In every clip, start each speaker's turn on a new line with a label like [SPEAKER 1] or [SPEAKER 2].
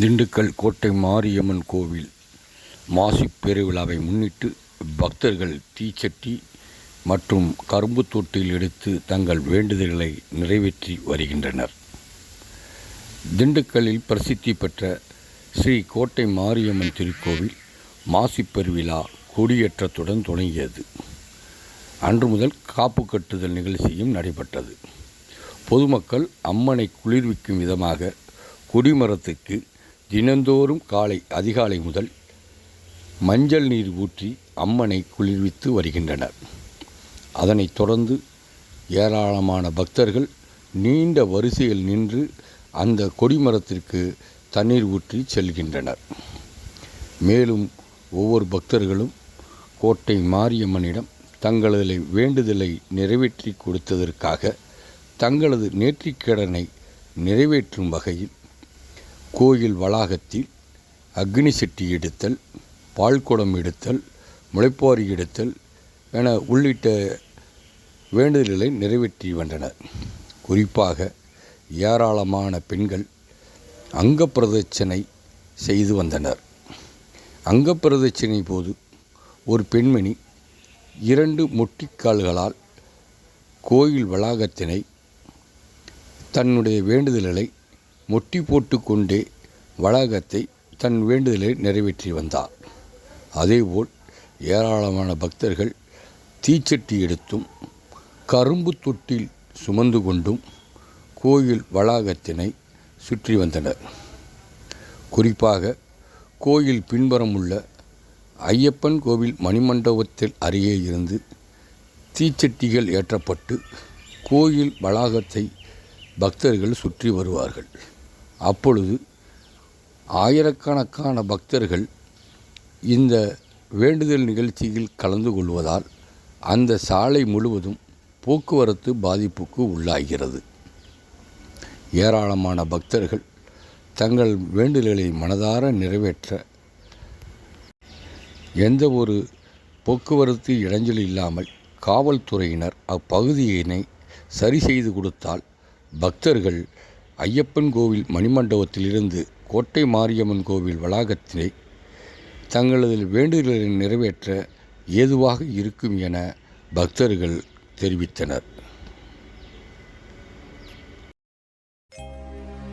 [SPEAKER 1] திண்டுக்கல் கோட்டை மாரியம்மன் கோவில் மாசிப் பெருவிழாவை முன்னிட்டு பக்தர்கள் தீச்சட்டி மற்றும் கரும்பு தொட்டில் எடுத்து தங்கள் வேண்டுதல்களை நிறைவேற்றி வருகின்றனர். திண்டுக்கல்லில் பிரசித்தி பெற்ற ஸ்ரீ கோட்டை மாரியம்மன் திருக்கோவில் மாசிப் பெருவிழா கொடியேற்றத்துடன் தொடங்கியது. அன்று முதல் காப்பு கட்டுதல் நிகழ்ச்சியும் நடைபெற்றது. பொதுமக்கள் அம்மனை குளிர்விக்கும் விதமாக கொடிமரத்துக்கு தினந்தோறும் காலை அதிகாலை முதல் மஞ்சள் நீர் ஊற்றி அம்மனை குளிர்வித்து வருகின்றனர். அதனைத் தொடர்ந்து ஏராளமான பக்தர்கள் நீண்ட வரிசையில் நின்று அந்த கொடிமரத்திற்கு தண்ணீர் ஊற்றி செல்கின்றனர். மேலும் ஒவ்வொரு பக்தர்களும் கோட்டை மாரியம்மனிடம் தங்களது வேண்டுதலை நிறைவேற்றி கொடுத்ததற்காக தங்களது நேர்த்திக்கடனை நிறைவேற்றும் வகையில் கோயில் வளாகத்தில் அக்னி செட்டி எடுத்தல் பால்குடம் எடுத்தல் முளைப்பாரி எடுத்தல் என உள்ளிட்ட வேண்டுதல்களை நிறைவேற்றி வந்தனர். குறிப்பாக ஏராளமான பெண்கள் அங்கப்பிரதட்சணை செய்து வந்தனர். அங்கப்பிரதட்சணை போது ஒரு பெண்மணி இரண்டு முட்டிக்கால்களால் கோயில் வளாகத்தினை தன்னுடைய வேண்டுதல்களை முட்டி போட்டுக்கொண்டே வளாகத்தை தன் வேண்டுதலை நிறைவேற்றி வந்தார். அதேபோல் ஏராளமான பக்தர்கள் தீச்சட்டி எடுத்தும் கரும்பு தொட்டில் சுமந்து கொண்டும் கோயில் வளாகத்தினை சுற்றி வந்தனர். குறிப்பாக கோயில் பின்புறம் உள்ள ஐயப்பன் கோவில் மணிமண்டபத்தில் அருகே இருந்து தீச்சட்டிகள் ஏற்றப்பட்டு கோயில் வளாகத்தை பக்தர்கள் சுற்றி வருவார்கள். அப்பொழுது ஆயிரக்கணக்கான பக்தர்கள் இந்த வேண்டுதல் நிகழ்ச்சியில் கலந்து கொள்வதால் அந்த சாலை முழுவதும் போக்குவரத்து பாதிப்புக்கு உள்ளாகிறது. ஏராளமான பக்தர்கள் தங்கள் வேண்டுதல்களை மனதார நிறைவேற்ற எந்த ஒரு போக்குவரத்து இடைஞ்சல் இல்லாமல் காவல்துறையினர் அப்பகுதியினை சரி செய்து கொடுத்தால் பக்தர்கள் ஐயப்பன் கோவில் மணிமண்டபத்திலிருந்து கோட்டை மாரியம்மன் கோவில் வளாகத்தினை தங்களது வேண்டுதல்களை நிறைவேற்ற ஏதுவாக இருக்கும் என பக்தர்கள் தெரிவித்தனர்.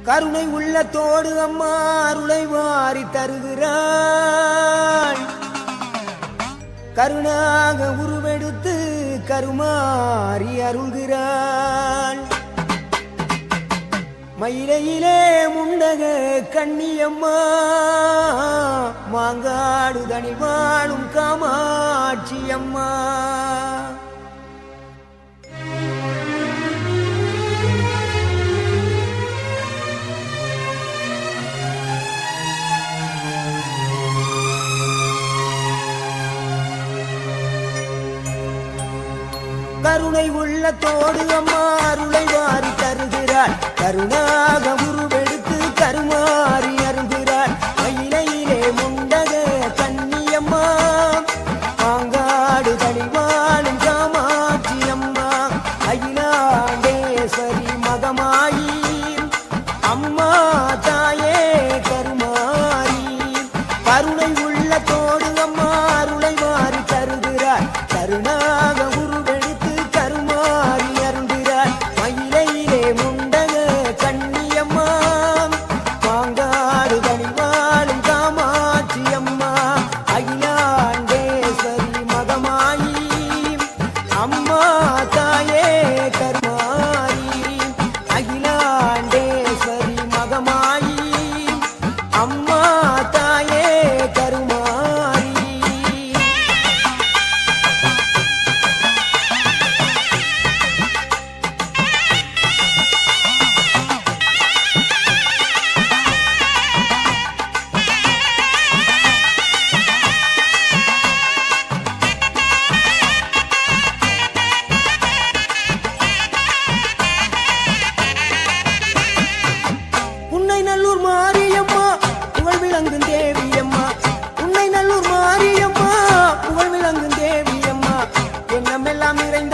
[SPEAKER 2] கருணை உள்ளத்தோடு அம்மா அருளை வாரி தருகிறாள் கருணாக உருவெடுத்து கருமாறி அருள்கிறாள் மயிலையிலே முண்டக கண்ணியம்மா மாங்காடு தனி வாழும் காமாட்சியம்மா. கருணை உள்ள தோடு அம்மா அருளை வாரி தருகிறாள். கருணாக உருவே எண்ணமெல்லாம்